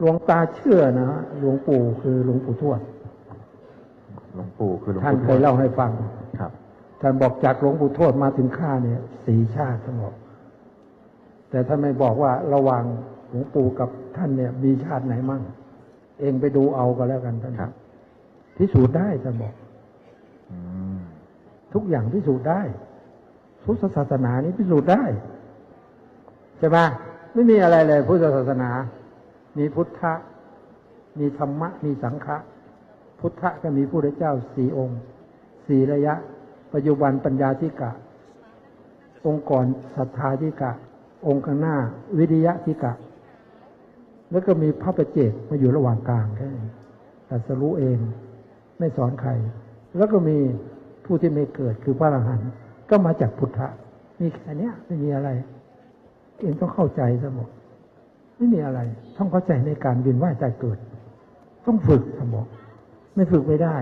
หลวงตาเชื่อนะฮะหลวงปู่คือหลวงปู่ทวดหลวงปู่คือหลวงท่านปู่เคยเล่าให้ฟัง ครับ ท่านบอกจากหลวงปู่ทวดมาถึงข้าเนี่ยสีชาติท่านบอก แต่ท่านไม่บอกว่าระหว่างหลวงปู่กับท่านเนี่ย มีชาติไหนมั่ง เองไปดูเอาก็แล้วกันท่านครับ พิสูจน์ได้ท่านบอก อืมทุกอย่างพิสูจน์ได้พุทธศาสนานี้พิสูจน์ได้ ใช่ไหมไม่มีอะไรเลยพุทธศาสนา มีพุทธะ มีธรรมะ มีสังฆะ พุทธะก็มีผู้ได้เจ้าสี่องค์สี่ระยะ ปัจจุบันปัญญาธิกะ องค์ก่อนศรัทธาธิกะ องค์ข้างหน้า วิริยะธิกะ แล้วก็มีพระประเจกมาอยู่ระหว่างกลางแค่แต่สรู้เอง ไม่สอนใคร แล้วก็มีผู้ที่ไม่เกิดคือพระอรหันต์ก็มาจากพุทธะมีแค่นี้ไม่มีอะไร เองต้องเข้าใจซะหมด ไม่มีอะไร ต้องเข้าใจในการเวียนว่ายตายเกิด ต้องฝึกสมองไม่ฝึกไม่ได้